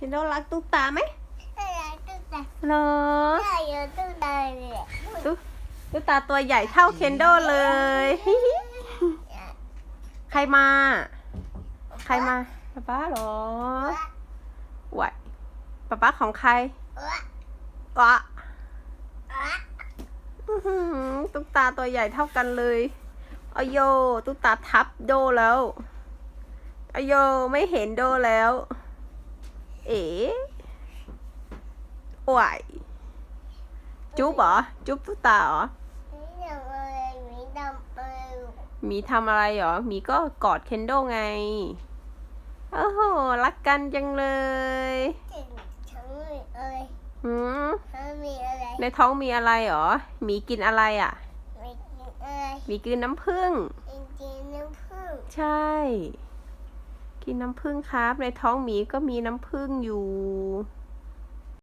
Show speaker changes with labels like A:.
A: เคนโดรักตุ๊กตาไหม
B: อะไรตุ๊กตา
A: เหรอ
B: ใช่เยอะตุ๊กตาเลย
A: ตุ๊กตุ๊กตาตัวใหญ่เท่าเคนโดเลย ใครมา ใครมาป๊าป๊าเหรอไหวป๊าป๊าของใครวะอื้อหือตุ๊กตาตัวใหญ่เท่ากันเลยอโยตุ๊กตาทับโดแล้วอโยไม่เห็นโดแล้ว เอ๋ไหวจุ๊บเหรอ จุ๊บตุ๊กตาเหรอ
B: มีดำอะไรมีดำอะไร
A: หมีทำอะไรเหรอหมีก็กอดเคนโดไง โอ้โห รักกันจังเลย
B: ถึงทั้งมีอะไร
A: หืม
B: ทั้งมีอะไร
A: ในท้องมีอะไรเหรอหมีกินอะไรอะ
B: มีกินอะไร
A: หมีกินน้ำผึ้ง
B: กินกินน้ำผึ้ง
A: ใช่ กินน้ำผึ้งครับ ในท้องหมีก็มีน้ำผึ้งอยู่